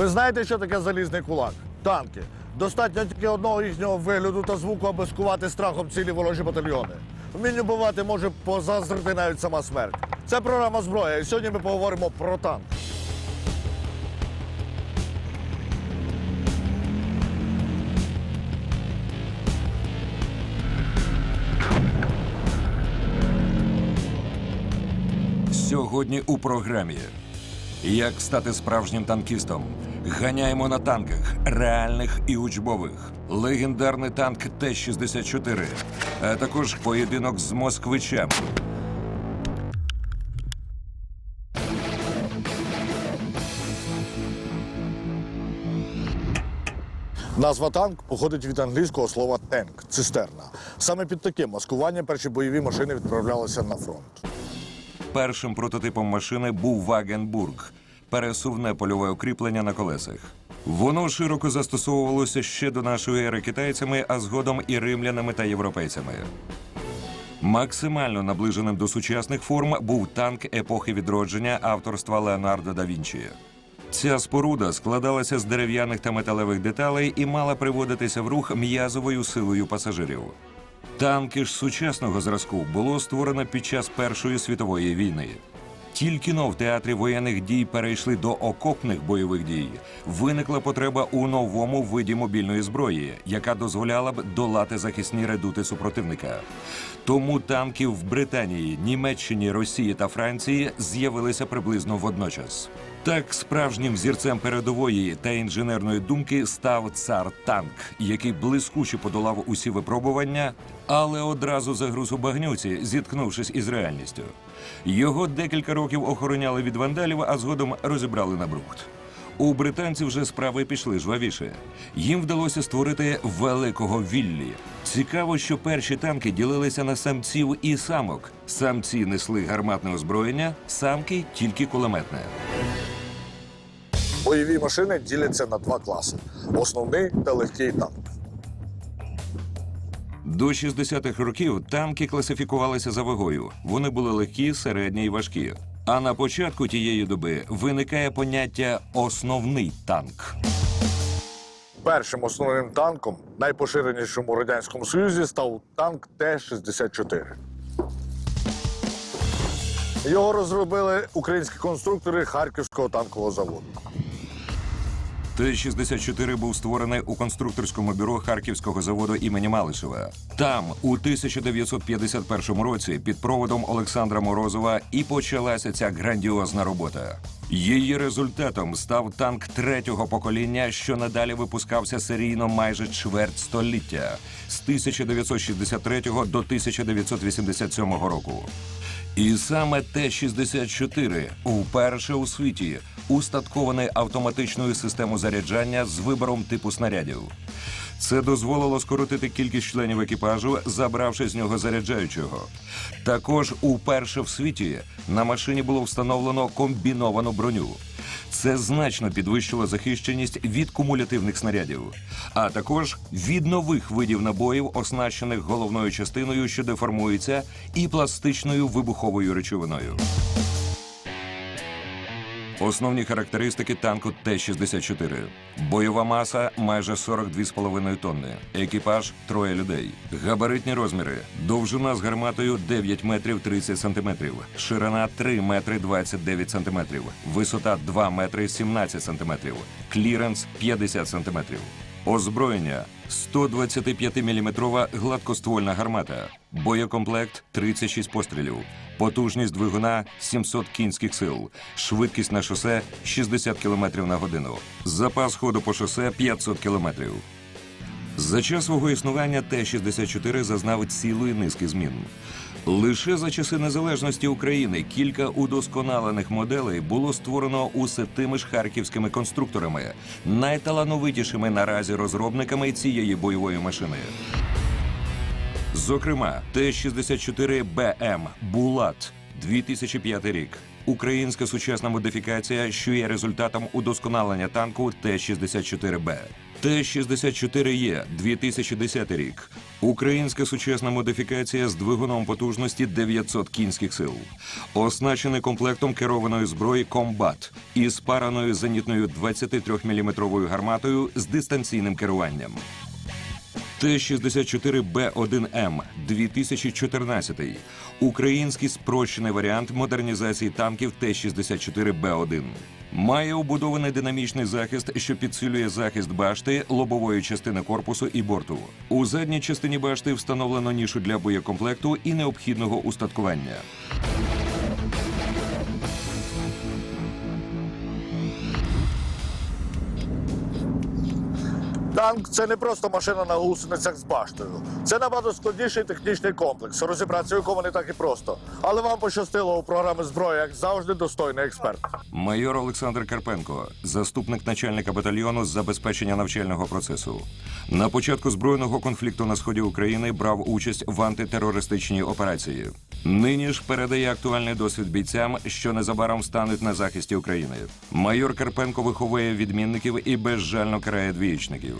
Ви знаєте, що таке залізний кулак? Танки. Достатньо тільки одного їхнього вигляду та звуку, аби скувати страхом цілі ворожі батальйони. Вмінню бувати може позаздрити навіть сама смерть. Це програма зброя, і сьогодні ми поговоримо про танк. Сьогодні у програмі. Як стати справжнім танкістом? Ганяємо на танках, реальних і учбових. Легендарний танк Т-64, а також поєдинок з москвичем. Назва танк походить від англійського слова тенк цистерна. Саме під таким маскуванням перші бойові машини відправлялися на фронт. Першим прототипом машини був Вагенбург пересувне польове укріплення на колесах. Воно широко застосовувалося ще до нашої ери китайцями, а згодом і римлянами та європейцями. Максимально наближеним до сучасних форм був танк епохи відродження авторства Леонардо да Вінчі. Ця споруда складалася з дерев'яних та металевих деталей і мала приводитися в рух м'язовою силою пасажирів. Танки ж сучасного зразку було створено під час Першої світової війни. Тільки но в театрі воєнних дій перейшли до окопних бойових дій. Виникла потреба у новому виді мобільної зброї, яка дозволяла б долати захисні редути супротивника. Тому танки в Британії, Німеччині, Росії та Франції з'явилися приблизно водночас. Так, справжнім взірцем передової та інженерної думки став цар танк, який блискуче подолав усі випробування, але одразу загруз у багнюці, зіткнувшись із реальністю. Його декілька років охороняли від вандалів, а згодом розібрали на брухт. У британців вже справи пішли жвавіше. Їм вдалося створити великого Віллі. Цікаво, що перші танки ділилися на самців і самок. Самці несли гарматне озброєння, самки тільки кулеметне. Бойові машини діляться на два класи: основний та легкий танк. До 60-х років танки класифікувалися за вагою. Вони були легкі, середні і важкі. А на початку тієї доби виникає поняття основний танк. Першим основним танком, найпоширенішим у радянському союзі, став танк Т-64. Його розробили українські конструктори Харківського танкового заводу. Т-64 був створений у конструкторському бюро Харківського заводу імені Малишева. Там, у 1951 році, під проводом Олександра Морозова і почалася ця грандіозна робота. Її результатом став танк третього покоління, що надалі випускався серійно майже чверть століття з 1963 до 1987 року. І саме Т-64 вперше у світі устаткований автоматичною системою заряджання з вибором типу снарядів. Це дозволило скоротити кількість членів екіпажу, забравши з нього заряджаючого. Також уперше в світі на машині було встановлено комбіновану броню. Це значно підвищило захищеність від кумулятивних снарядів, а також від нових видів набоїв, оснащених головною частиною, що деформується, і пластичною вибуховою речовиною. Основні характеристики танку Т-64. Бойова маса майже 42,5 тонни. Екіпаж троє людей. Габаритні розміри. Довжина з гарматою 9 метрів 30 сантиметрів. Ширина 3 метри 29 сантиметрів. Висота 2 метри 17 сантиметрів. Кліренс 50 сантиметрів. Озброєння 125-мм гладкоствольна гармата, боєкомплект 36 пострілів, потужність двигуна 700 кінських сил, швидкість на шосе 60 км на годину, запас ходу по шосе 500 км. За час свого існування Т-64 зазнав цілої низки змін. Лише за часи незалежності України кілька удосконалених моделей було створено усе тими ж харківськими конструкторами, найталановитішими наразі розробниками цієї бойової машини. Зокрема, Т-64БМ Булат 2005 рік. Українська сучасна модифікація, що є результатом удосконалення танку Т-64Б. Т-64Е 2010 рік. Українська сучасна модифікація з двигуном потужності 900 кінських сил. Оснащений комплектом керованої зброї «Комбат» із параною зенітною 23-мм гарматою з дистанційним керуванням. Т-64Б1М 2014. Український спрощений варіант модернізації танків Т-64Б1. Має убудований динамічний захист, що підсилює захист башти, лобової частини корпусу і борту. У задній частині башти встановлено нішу для боєкомплекту і необхідного устаткування. Танк це не просто машина на гусеницях з баштою. Це набагато складніший технічний комплекс, розібратися в якому не так і просто. Але вам пощастило у програми зброя, як завжди, достойний експерт. Майор Олександр Карпенко, заступник начальника батальйону з забезпечення навчального процесу. На початку збройного конфлікту на сході України брав участь в антитерористичній операції. Нині ж передає актуальний досвід бійцям, що незабаром стануть на захисті України. Майор Карпенко виховує відмінників і безжально карає двієчників.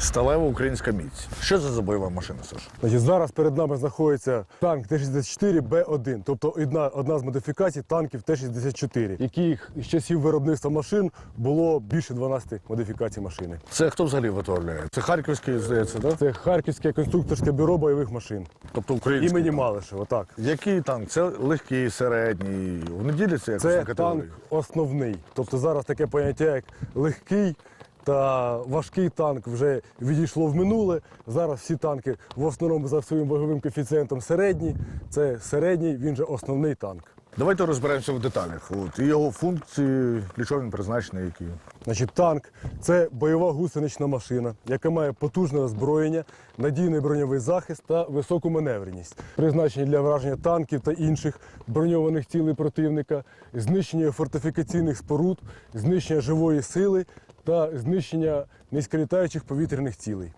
Сталева українська міць. Що це за бойова машина, Саш? Значить, зараз перед нами знаходиться танк Т-64Б1, тобто одна, одна з модифікацій танків Т-64, яких з часів виробництва машин було більше 12 модифікацій машини. Це хто взагалі виготовляє? Це харківський, здається, так? Це Харківське конструкторське бюро бойових машин. Тобто український. Імені Малишева, так. Який танк? Це легкий, середній. Вони діляться якось Це на категорії? танк основний. Тобто зараз таке поняття, як легкий та важкий танк вже відійшло в минуле. Зараз всі танки в основному за своїм ваговим коефіцієнтом середні. Це середній, він же основний танк. Давайте розберемося в деталях. От, і його функції, для чого він призначений, які. Значить, танк це бойова гусенична машина, яка має потужне озброєння, надійний броньовий захист та високу маневреність, призначені для враження танків та інших броньованих цілей противника, знищення фортифікаційних споруд, знищення живої сили та знищення низьколітаючих повітряних цілей.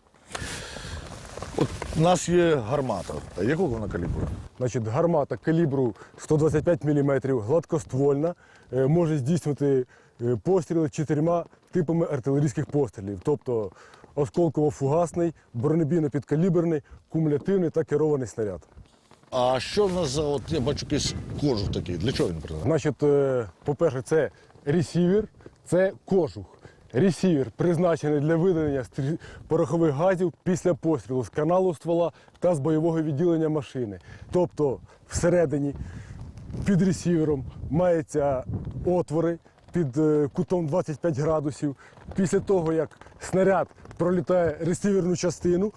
От у нас є гармата. А якого вона калібру? Значить, гармата калібру 125 мм, гладкоствольна, е, може здійснювати е, постріли чотирма типами артилерійських пострілів, тобто осколково-фугасний, бронебійно-підкаліберний, кумулятивний та керований снаряд. А що в нас за от я бачу якийсь кожух такий? Для чого він призначений? Значить, е, по-перше, це ресівер, це кожух. Ресівер призначений для видалення порохових газів після пострілу з каналу ствола та з бойового відділення машини. Тобто всередині під ресівером маються отвори під е, кутом 25 градусів. Після того, як снаряд пролітає ресіверну частину,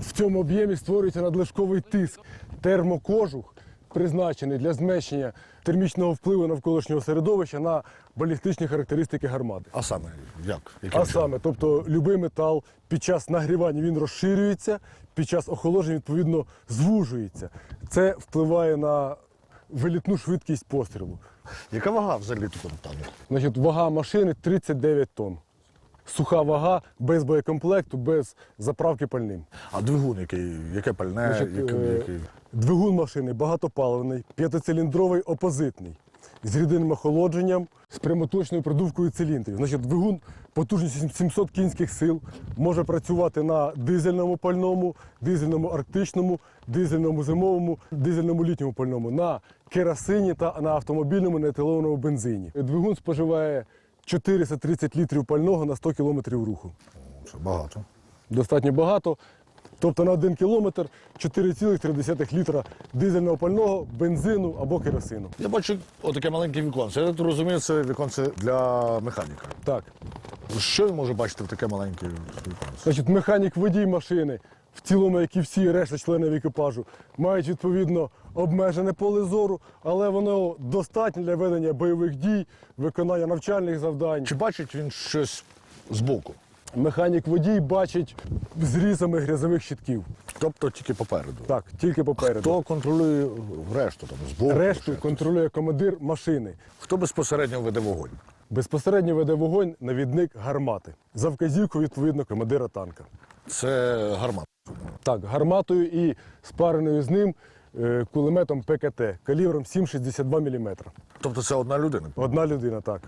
в цьому об'ємі створюється надлишковий тиск. Термокожух призначений для зменшення термічного впливу навколишнього середовища на балістичні характеристики гармати. А саме як? Яким А чином? саме, тобто будь-який метал під час нагрівання він розширюється, під час охолодження відповідно звужується. Це впливає на вилітну швидкість пострілу. Яка вага взагалі такого танку? Значить, вага машини 39 тонн. Суха вага без боєкомплекту, без заправки пальним. А двигун який? Яке пальне? Значить, який, е, який? Двигун машини багатопаливний, п'ятициліндровий опозитний, з рідинним охолодженням, з прямоточною продувкою циліндрів. Значить, двигун потужністю 700 кінських сил може працювати на дизельному пальному, дизельному арктичному, дизельному зимовому, дизельному літньому пальному, на керосині та на автомобільному неетилованому бензині. Двигун споживає 430 літрів пального на 100 кілометрів руху. Це багато. Достатньо багато. Тобто на один кілометр 4,3 літра дизельного пального, бензину або керосину. Я бачу отаке маленьке віконце. Я тут розумію, це віконце для механіка. Так. Що він може бачити в таке маленьке віконце? Значить, механік водій машини, в цілому, як і всі решта членів екіпажу, мають відповідно обмежене поле зору, але воно достатньо для ведення бойових дій, виконання навчальних завдань. Чи бачить він щось збоку? Механік водій бачить зрізами грязових щитків. Тобто тільки попереду. Так, тільки попереду. Хто контролює решту там збоку? Решту ще? контролює командир машини. Хто безпосередньо веде вогонь? Безпосередньо веде вогонь навідник гармати. За вказівкою, відповідно, командира танка. Це гармат. Так, гарматою і спареною з ним кулеметом ПКТ калібром 7,62 мм. Тобто це одна людина. Одна людина, так.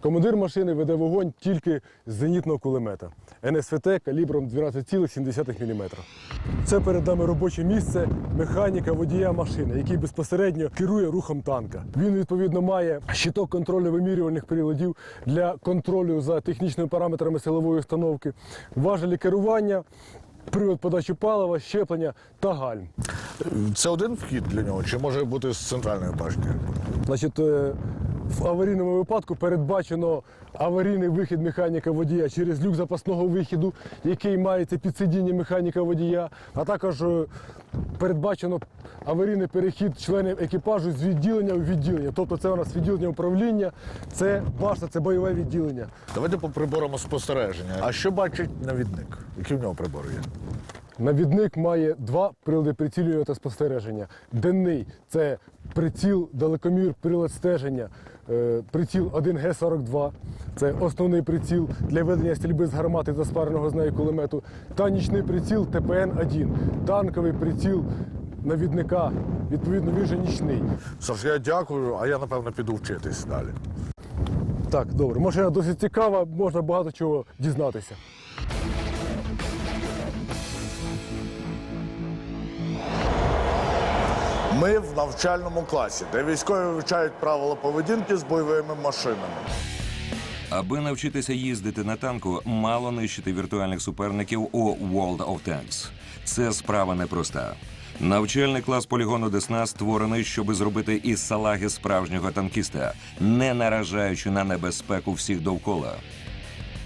Командир машини веде вогонь тільки з зенітного кулемета. НСВТ калібром 12,7 мм. Це перед нами робоче місце механіка водія машини, який безпосередньо керує рухом танка. Він відповідно має щиток контрольно-вимірювальних приладів для контролю за технічними параметрами силової установки, важелі керування, привод подачі палива, щеплення та гальм. Це один вхід для нього, чи може бути з центральної башні? Значить, е, в аварійному випадку передбачено аварійний вихід механіка водія через люк запасного вихіду, який мається під сидіння механіка водія, а також е, передбачено аварійний перехід членів екіпажу з відділення у відділення. Тобто це у нас відділення управління, це башта, це бойове відділення. Давайте по приборам спостереження. А що бачить навідник? Які в нього прибори є? Навідник має два прилади прицілювання та спостереження. Денний це приціл, далекомір, прилад стеження, приціл 1Г42. Це основний приціл для ведення стрільби з гармати та спареного з нею кулемету. Та нічний приціл ТПН-1. Танковий приціл навідника. Відповідно, він же нічний. Саш, я дякую, а я напевно піду вчитись далі. Так, добре. Машина досить цікава, можна багато чого дізнатися. Ми в навчальному класі, де військові вивчають правила поведінки з бойовими машинами. Аби навчитися їздити на танку, мало нищити віртуальних суперників у World of Tanks. Це справа непроста. Навчальний клас полігону Десна створений, щоби зробити із салаги справжнього танкіста, не наражаючи на небезпеку всіх довкола.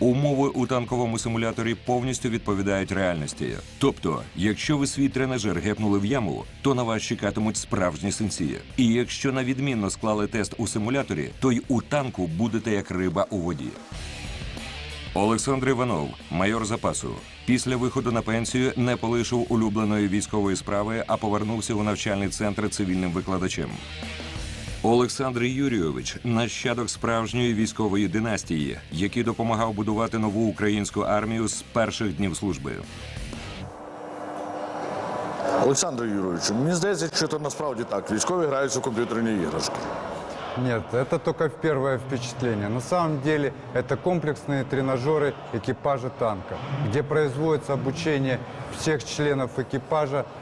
Умови у танковому симуляторі повністю відповідають реальності. Тобто, якщо ви свій тренажер гепнули в яму, то на вас чекатимуть справжні синці. І якщо на відмінно склали тест у симуляторі, то й у танку будете як риба у воді. Олександр Іванов, майор запасу, після виходу на пенсію не полишив улюбленої військової справи, а повернувся у навчальний центр цивільним викладачем. Олександр Юрійович нащадок справжньої військової династії, який допомагав будувати нову українську армію з перших днів служби. Олександр Юрійович, мені здається, що це насправді так. Військові грають у комп'ютерні іграшки. Нет, это только в первое впечатление. На самом деле это комплексные тренажеры экипажа танка, где производится обучение всех членов экипажа э,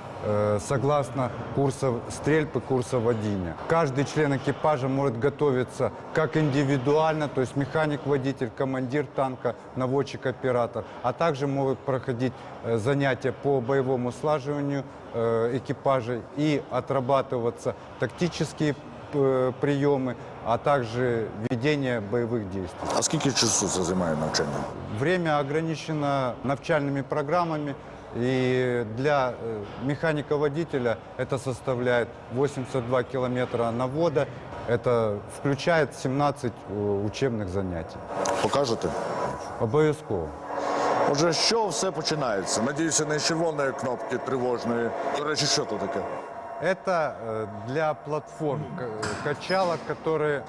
Согласно курсов стрельбы, курса водения. Каждый член экипажа может готовиться как индивидуально, то есть механик-водитель, командир танка, наводчик-оператор, а также могут проходить э, занятия по боевому слаживанию э, экипажа и отрабатываться тактические э, приемы, а также ведение боевых действий. А скільки часу це займає навчання? Время ограничено навчальными программами, и для э, механика-водителя это составляет 82 километра навода. Это включает 17 э, учебных занятий. Покажете? Обов'язково. Отже, що все починається? Надіюся, не з червоної кнопки тривожної. До речі, що то таке? Это э, для платформ к- качалок, которые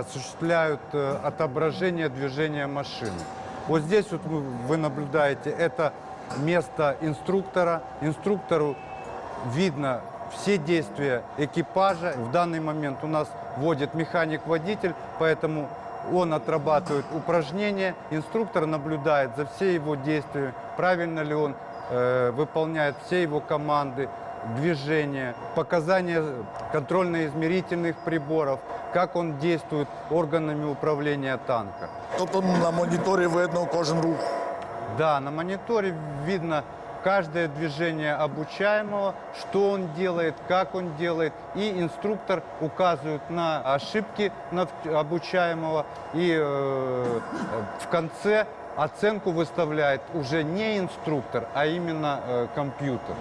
осуществляют э, отображение движения машины. Вот здесь вот вы, вы наблюдаете, это место инструктора. Инструктору видно все действия экипажа. В данный момент у нас водит механик-водитель, поэтому он отрабатывает упражнения, инструктор наблюдает за все его действиями, правильно ли он э, выполняет все его команды, движения, показания контрольно-измерительных приборов, как он действует органами управления танка. Тобто на моніторі видно кожен рух. Да, на мониторе видно каждое движение обучаемого, что он делает, как он делает, и инструктор указывает на ошибки нав- обучаемого, и э, в конце оценку выставляет уже не инструктор, а именно э, компьютер.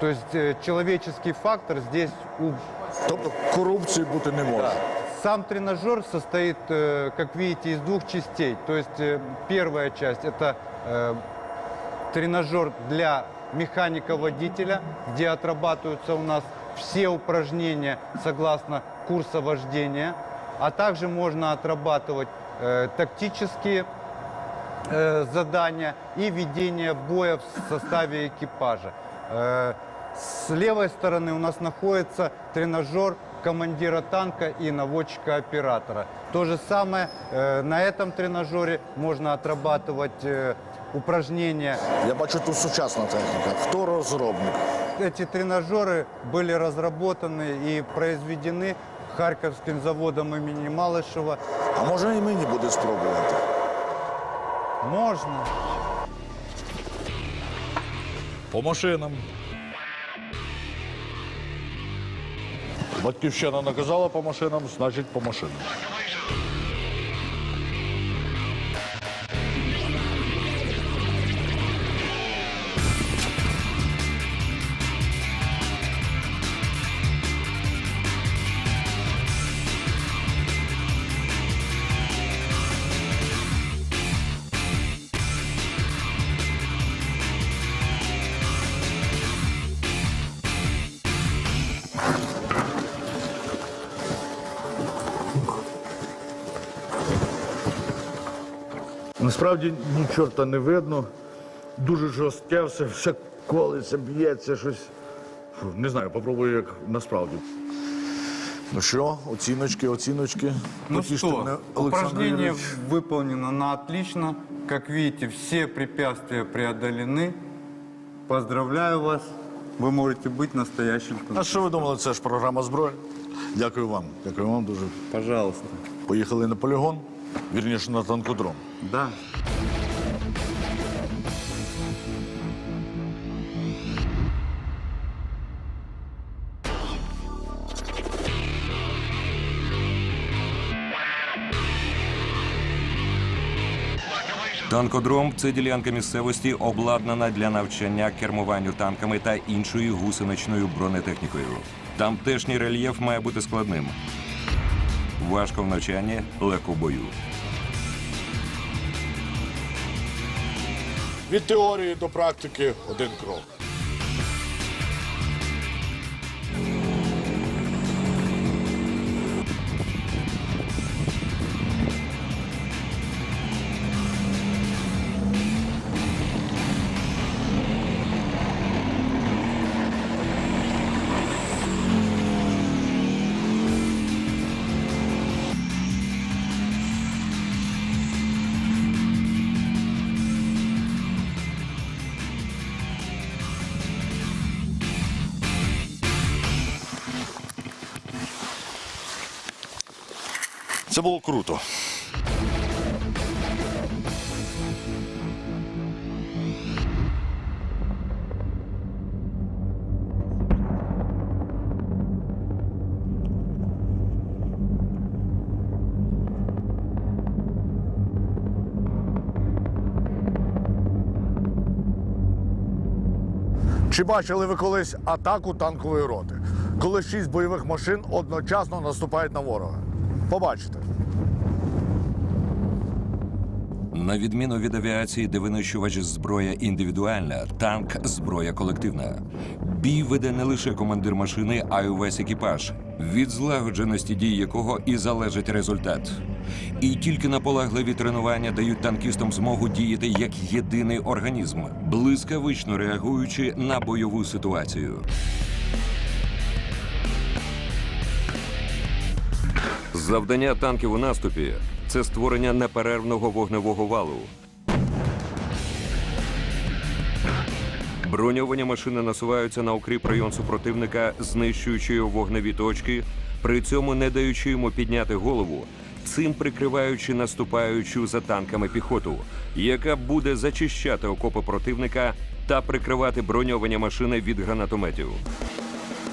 То есть э, человеческий фактор здесь у Тобто корупції бути не може. Сам тренажер состоит, э, как видите, из двух частей. То есть э, первая часть это э, тренажер для механика-водителя, где отрабатываются у нас все упражнения согласно курса вождения, а также можно отрабатывать тактические задания и ведение боя в составе экипажа. С левой стороны у нас находится тренажер командира танка и наводчика-оператора. То же самое э, на этом тренажере можно отрабатывать э, упражнения. Я бачу тут сучасна техніка. Хто розробник? Эти тренажеры были разработаны и произведены Харьковским заводом имени Малышева. А може і мені буде спробувати? Можно. По машинам. Батьківщина наказала по машинам, значить по машинам. Насправді ні чорта не видно. Дуже жорстке все, все колиться, б'ється, щось. Фу, Не знаю, попробую як насправді. Ну що, оціночки, оціночки. Ну Потіште мене, что, Олександр упражнение Юрійович. выполнено на отлично. Как видите, все препятствия преодолены. Поздравляю вас. Вы можете быть настоящим А танкистом. що ви думали, це ж програма зброя? Дякую вам. Дякую вам дуже. Пожалуйста. Поїхали на полігон, вірніше на танкодром. Да. Танкодром це ділянка місцевості, обладнана для навчання кермуванню танками та іншою гусеничною бронетехнікою. Тамтешній рельєф має бути складним. Важко в навчанні, легко в бою. Від теорії до практики один крок. Це було круто. Чи бачили ви колись атаку танкової роти, коли шість бойових машин одночасно наступають на ворога? Побачите. На відміну від авіації, де винищувач зброя індивідуальна, танк зброя колективна. Бій веде не лише командир машини, а й увесь екіпаж, від злагодженості дій якого і залежить результат. І тільки наполегливі тренування дають танкістам змогу діяти як єдиний організм, блискавично реагуючи на бойову ситуацію. Завдання танків у наступі це створення неперервного вогневого валу. Броньовані машини насуваються на укріп район супротивника, знищуючи його вогневі точки, при цьому не даючи йому підняти голову, цим прикриваючи наступаючу за танками піхоту, яка буде зачищати окопи противника та прикривати броньовані машини від гранатометів.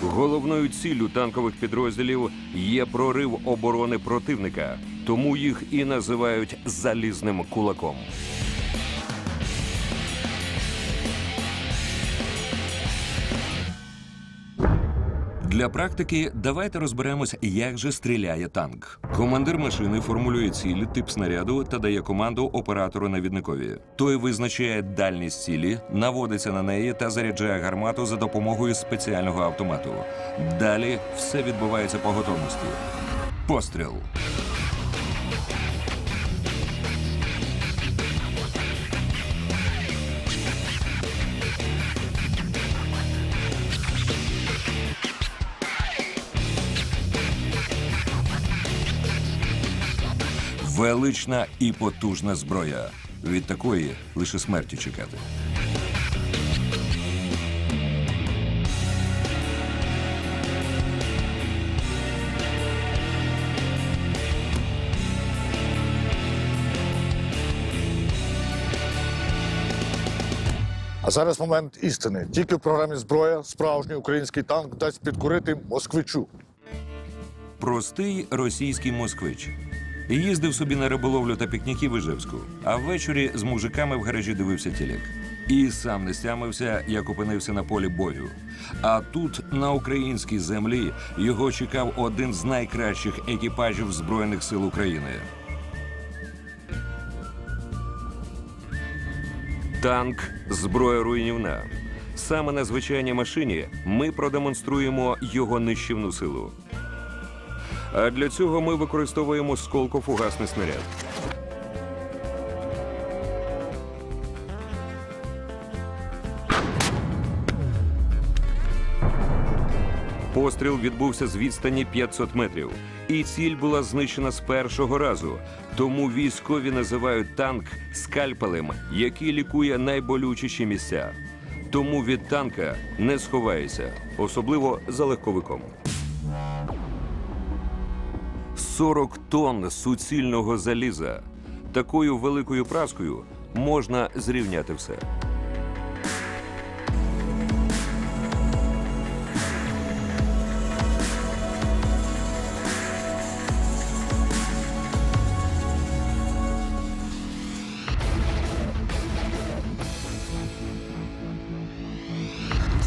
Головною ціллю танкових підрозділів є прорив оборони противника, тому їх і називають залізним кулаком. Для практики давайте розберемось, як же стріляє танк. Командир машини формулює ціль, тип снаряду та дає команду оператору навідникові. Той визначає дальність цілі, наводиться на неї та заряджає гармату за допомогою спеціального автомату. Далі все відбувається по готовності. Постріл. Велична і потужна зброя. Від такої лише смерті чекати. А зараз момент істини. Тільки в програмі зброя справжній український танк дасть підкурити москвичу. Простий російський москвич. Їздив собі на риболовлю та пікніки в Іжевську, а ввечері з мужиками в гаражі дивився тілек. І сам не стямився, як опинився на полі бою. А тут, на українській землі, його чекав один з найкращих екіпажів Збройних сил України. Танк зброя руйнівна. Саме на звичайній машині ми продемонструємо його нищівну силу. А для цього ми використовуємо сколково-фугасний снаряд. Постріл відбувся з відстані 500 метрів, і ціль була знищена з першого разу. Тому військові називають танк скальпелем, який лікує найболючіші місця. Тому від танка не сховаєшся, особливо за легковиком. 40 тонн суцільного заліза. Такою великою праскою можна зрівняти все.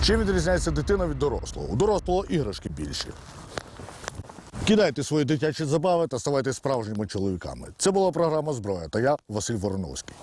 Чим відрізняється дитина від дорослого? У дорослого іграшки більші. Кидайте свої дитячі забави та ставайте справжніми чоловіками. Це була програма Зброя та я Василь Вороновський.